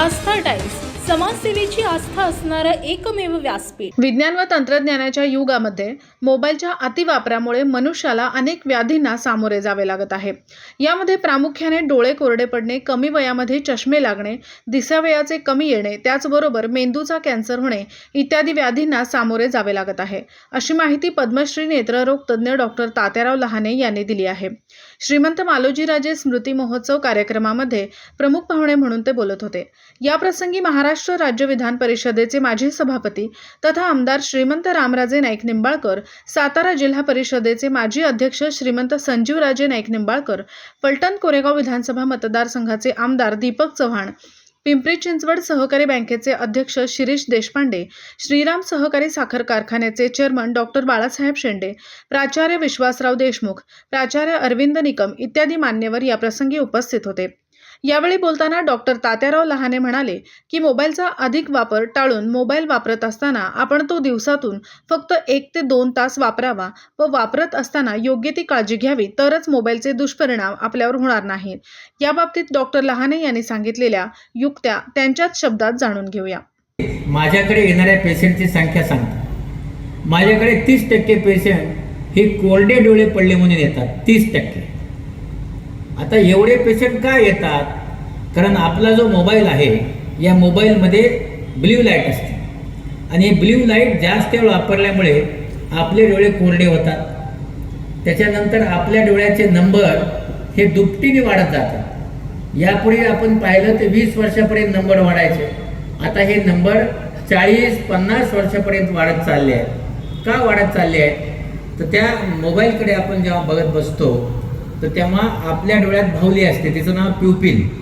आस्था times समाजसेवेची आस्था असणारं एकमेव व्यासपीठ. विज्ञान व तंत्रज्ञानाच्या युगामध्ये मोबाईलच्या अतिवापरामुळे मनुष्याला अनेक व्याधींना सामोरे जावे लागत आहे. यामध्ये प्रामुख्याने डोळे कोरडे पडणे कमी वयामध्ये चष्मे लागणे दिसावयाचे कमी येणे त्याचबरोबर मेंदूचा कॅन्सर होणे इत्यादी व्याधींना सामोरे जावे लागत आहे. अशी माहिती पद्मश्री नेत्ररोग तज्ज्ञ डॉक्टर तात्याराव लहाने यांनी दिली आहे. श्रीमंत मालोजीराजे स्मृती महोत्सव कार्यक्रमामध्ये प्रमुख पाहुणे म्हणून ते बोलत होते. याप्रसंगी महाराष्ट्र राज्य विधान परिषदेचे माजी सभापती तथा आमदार श्रीमंत रामराजे नाईक निंबाळकर सातारा जिल्हा परिषदेचे माजी अध्यक्ष श्रीमंत संजीवराजे नाईक निंबाळकर पलटण कोरेगाव विधानसभा मतदारसंघाचे आमदार दीपक चव्हाण पिंपरी चिंचवड सहकारी बँकेचे अध्यक्ष शिरीष देशपांडे श्रीराम सहकारी साखर कारखान्याचे चेअरमन डॉक्टर बाळासाहेब शेंडे प्राचार्य विश्वासराव देशमुख प्राचार्य अरविंद निकम इत्यादी मान्यवर याप्रसंगी उपस्थित होते. यावेळी बोलताना डॉक्टर तात्याराव लहाने म्हणाले की मोबाईलचा अधिक वापर टाळून मोबाईल वापरत असताना आपण तो दिवसातून फक्त एक ते दोन तास वापरावा व वापरत असताना योग्य ती काळजी घ्यावी तरच मोबाईलचे दुष्परिणाम आपल्यावर होणार नाहीत. याबाबतीत डॉक्टर लहाने यांनी सांगितलेल्या युक्त्या त्यांच्याच शब्दात जाणून घेऊया. माझ्याकडे येणाऱ्या पेशंटची संख्या सांगतो. माझ्याकडे तीस टक्के पेशंट हे कोरडे डोळे पडले म्हणून येतात तीस टक्के. आता एवढे पेशंट का येतात? कारण आपला जो मोबाईल आहे या मोबाईलमध्ये ब्ल्यू लाइट असते. आणि हे ब्ल्यू लाइट जास्त वेळ वापरल्यामुळे आपले डोळे कोरडे होतात. त्याच्यानंतर आपल्या डोळ्याचे नंबर हे दुपटीने वाढत जातात. यापुढे आपण पाहिलं तर वीस वर्षापर्यंत नंबर वाढायचे. आता हे नंबर चाळीस पन्नास वर्षापर्यंत वाढत चालले आहेत. का वाढत चालले आहेत? तर त्या मोबाईलकडे आपण जेव्हा बघत बसतो तर तेव्हा आपल्या डोळ्यात भावली असते. तिचं नाव प्युपिल.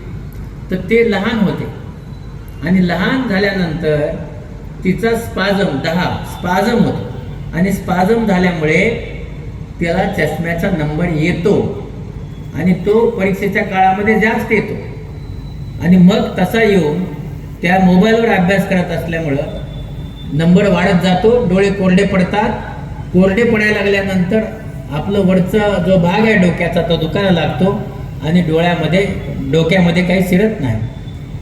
तर ते लहान होते. आणि लहान झाल्यानंतर तिचा स्पाझम दहा स्पाझम होतो. आणि स्पाझम झाल्यामुळे त्याला चष्म्याचा नंबर येतो. आणि तो परीक्षेच्या काळामध्ये जास्त येतो. आणि मग तसा येऊन त्या मोबाईलवर अभ्यास करत असल्यामुळं नंबर वाढत जातो. डोळे कोरडे पडतात. कोरडे पडायला लागल्यानंतर आपलं वरचा जो भाग आहे डोक्याचा तो दुखायला लागतो आणि डोळ्यामध्ये डोक्यामध्ये काही शिरत नाही.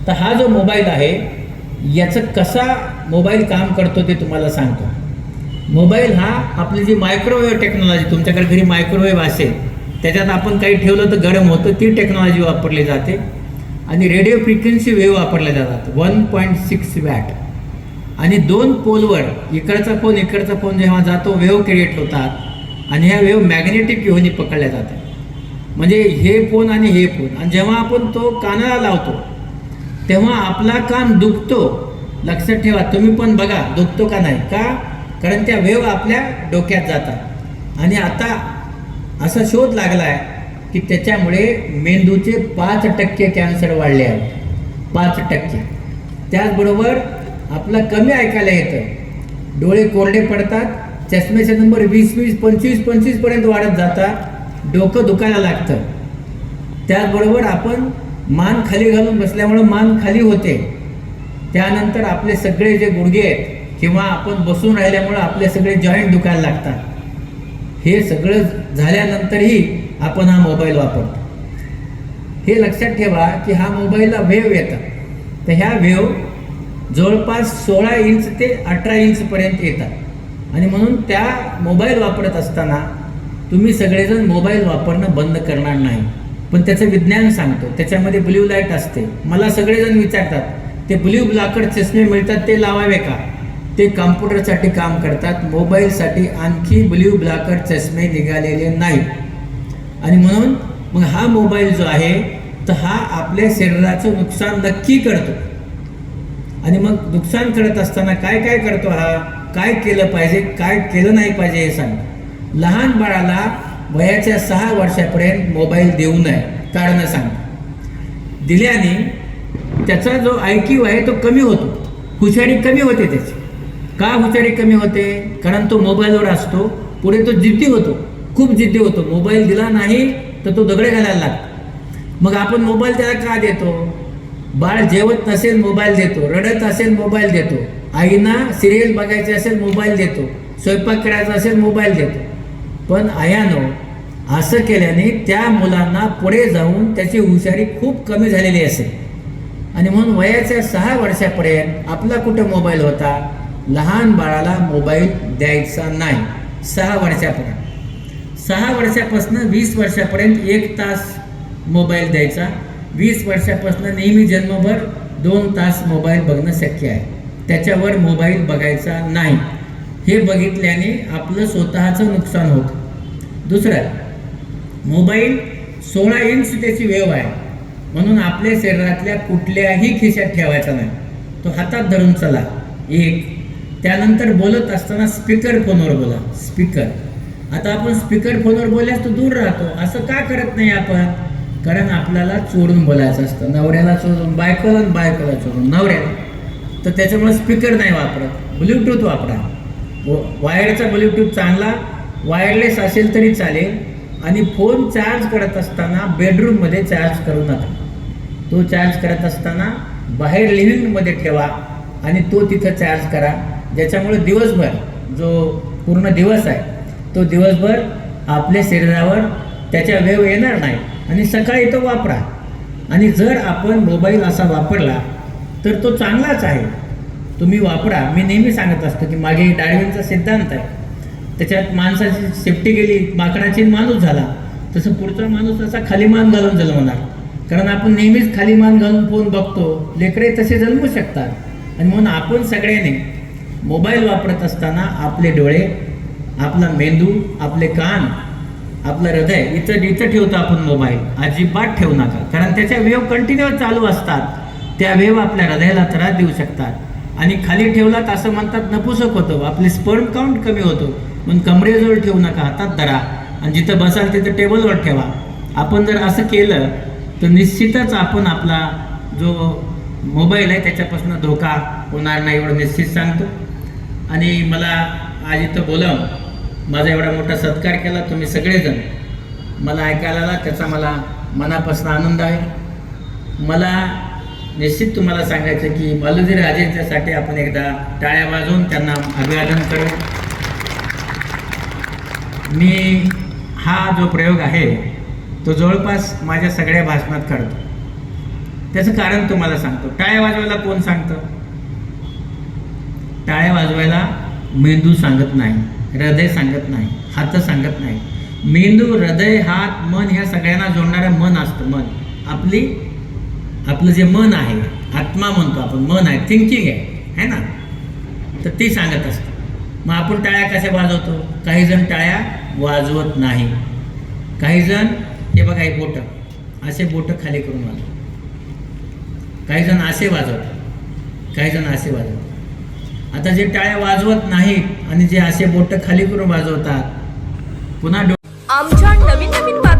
तर हा जो मोबाईल आहे याचं कसा मोबाईल काम करतो ते तुम्हाला सांगतो. मोबाईल हा आपली जी मायक्रोवेव्ह टेक्नॉलॉजी तुमच्याकडे घरी मायक्रोवेव्ह असेल त्याच्यात आपण काही ठेवलं तर गरम होतं ती टेक्नॉलॉजी वापरली जाते. आणि रेडिओ फ्रिक्वेन्सी वेव्ह वापरल्या जातात वन पॉईंट सिक्स वॅट आणि दोन पोलवर इकडचा फोन इकडचा फोन जेव्हा जातो वेव्ह क्रिएट होतात. आणि ह्या वेव्ह मॅग्नेटिक वेव्हनी पकडल्या जातात. म्हणजे हे फोन आणि हे फोन. आणि जेव्हा आपण तो कानाला लावतो तेव्हा आपला कान दुखतो. लक्षात ठेवा तुम्ही पण बघा दुखतो का नाही? का? कारण त्या वेव्ह आपल्या डोक्यात जातात. आणि आता असा शोध लागला आहे की त्याच्यामुळे मेंदूचे पाच टक्के कॅन्सर वाढले आहेत. पाच टक्के. त्याचबरोबर आपलं कमी ऐकायला येतं. डोळे कोरडे पडतात. चष्म्याचे नंबर वीस वीस पंचवीस पंचवीसपर्यंत वाढत जातात. डोकं दुखायला लागतं. त्याचबरोबर आपण मान खाली घालून बसल्यामुळं मान खाली होते. त्यानंतर आपले सगळे जे गुडघे आहेत किंवा आपण बसून राहिल्यामुळं आपले सगळे जॉईंट दुखायला लागतात. हे सगळं झाल्यानंतरही आपण हा मोबाईल वापरतो. हे लक्षात ठेवा की हा मोबाईलला वेव येतात तर ह्या वेव जवळपास सोळा इंच ते अठरा इंचपर्यंत येतात. आणि म्हणून त्या मोबाईल वापरत असताना तुम्ही सगळेजण मोबाईल वापरणं बंद करणार नाही. पण त्याचं विज्ञान सांगतो. त्याच्यामध्ये ब्ल्यू लाइट असते. मला सगळेजण विचारतात ते ब्ल्यू ब्लॉकर चष्मे मिळतात ते लावावे का? ते कॉम्प्युटरसाठी काम करतात. मोबाईलसाठी आणखी ब्ल्यू ब्लॉकर चष्मे निघालेले नाहीत. आणि म्हणून मग हा मोबाईल जो आहे तर हा आपल्या शरीराचं नुकसान नक्की करतो. आणि मग नुकसान करत असताना काय काय करतो हा? काय केलं पाहिजे काय केलं नाही पाहिजे हे सांग. लहान बाळाला वयाच्या सहा वर्षापर्यंत मोबाईल देऊ नये. काढणं सांग. दिल्याने त्याचा जो आय क्यू आहे तो कमी होतो. हुशारी कमी होते त्याची. का हुशारी कमी होते? कारण तो मोबाईलवर असतो. पुढे तो जिद्दी होतो. खूप जिद्दी होतो. मोबाईल दिला नाही तर तो दगडे घालायला लागतो. मग आपण मोबाईल त्याला का देतो? बाळ जेवत नसेल मोबाईल देतो. रडत असेल मोबाईल देतो. आईना सिरियल बघायची असेल मोबाईल देतो. स्वयंपाक करायचा असेल मोबाईल देतो. पण आयानो असं केल्याने त्या मुलांना पुढे जाऊन त्याची हुशारी खूप कमी झालेली असेल. आणि म्हणून वयाच्या सहा वर्षापर्यंत आपला कुठं मोबाईल होता? लहान बाळाला मोबाईल द्यायचा नाही. सहा वर्षापर्यंत. सहा वर्षापासून वीस वर्षापर्यंत एक तास मोबाईल द्यायचा. वीस वर्षापासून नेहमी जन्मभर दोन तास मोबाईल बघणं शक्य आहे. त्याच्यावर मोबाईल बघायचा नाही. हे बघितल्याने आपलं स्वतःचं नुकसान होतं. दुसरं मोबाईल सोळा इंच त्याची वेव आहे. म्हणून आपल्या शरीरातल्या कुठल्याही खिशात ठेवायचा नाही. तो हातात धरून चला. एक त्यानंतर बोलत असताना स्पीकर फोनवर बोला. स्पीकर आता आपण स्पीकर फोनवर बोलल्यास तो दूर राहतो. असं का करत नाही आपण? कारण आपल्याला चोरून बोलायचं असतं. नवऱ्याला चोरून बायकोला बायकोला चोरून. नवऱ्याला. तर त्याच्यामुळे स्पीकर नाही वापरत. ब्ल्यूटूथ वापरा. व- वायरचा ब्ल्यूटूथ चांगला वायरलेस असेल तरी चालेल. आणि फोन चार्ज करत असताना बेडरूममध्ये चार्ज करू नका. तो चार्ज करत असताना बाहेर लिव्हिंगमध्ये ठेवा आणि तो तिथं चार्ज करा. ज्याच्यामुळे दिवसभर जो पूर्ण दिवस आहे तो दिवसभर आपल्या शरीरावर त्याच्या वेव येणार नाही. आणि सकाळी तो वापरा. आणि जर आपण मोबाईल असा वापरला तर तो चांगलाच आहे. तुम्ही वापरा. मी नेहमी सांगत असतो की मागे डाळवींचा सिद्धांत आहे. त्याच्यात माणसाची सेफ्टी गेली माकडाची माणूस झाला. तसं पुढचा माणूस असा खाली मान घालून जन्मणार. कारण आपण नेहमीच खाली मान घालून फोन बघतो. लेकरे तसे जन्मू शकतात. आणि म्हणून आपण सगळ्यांनी मोबाईल वापरत असताना आपले डोळे आपला मेंदू आपले कान आपलं हृदय इथं इथं ठेवतो आपण मोबाईल अजिबात ठेवू नका. कारण त्याच्या वेव कंटिन्यू चालू असतात. त्या वेव आपल्या हृदयाला त्रास देऊ शकतात. आणि खाली ठेवलात असं म्हणतात नपुसक होतो. आपले स्पर्म काउंट कमी होतो. म्हणून कमरेजवळ ठेवू नका हातात धरा. आणि जिथं बसाल तिथं टेबलवर ठेवा. आपण जर असं केलं तर निश्चितच आपण आपला जो मोबाईल आहे त्याच्यापासून धोका होणार नाही एवढं निश्चित सांगतो. आणि मला आज इथं बोलावून माझा एवढा मोठा सत्कार केला. तुम्ही सगळेजण मला ऐकायला आला. त्याचा मला मनापासून आनंद आहे. मला निश्चित तुम्हाला सांगायचं की मालुदी राजेंच्यासाठी आपण एकदा टाळ्या वाजवून त्यांना अभिवादन करू. मी हा जो प्रयोग आहे तो जवळपास माझ्या सगळ्या भाषणात करतो. त्याचं कारण तुम्हाला सांगतो. टाळ्या वाजवायला कोण सांगतं? टाळ्या वाजवायला मेंदू सांगत नाही हृदय सांगत नाही हात सांगत नाही. मेंदू हृदय हात मन ह्या सगळ्यांना जोडणारं मन असतं मन. आपली आपलं जे मन आहे आत्मा म्हणतो आपण मन आहे थिंकिंग आहे है ना? तर ते सांगत असतं. मग आपण टाळ्या कशा वाजवतो? काही जण टाळ्या वाजवत नाही. काही जण हे बघा हे बोटं. असे बोटं खाली करून वाजवतात. काही जण असे वाजवतात. काही जण असे वाजवतात. आता जे टाळ्या वाजवत नाहीत आणि जे असे बोटं खाली करून वाजवतात पुन्हा आमच्या नवीन नवीन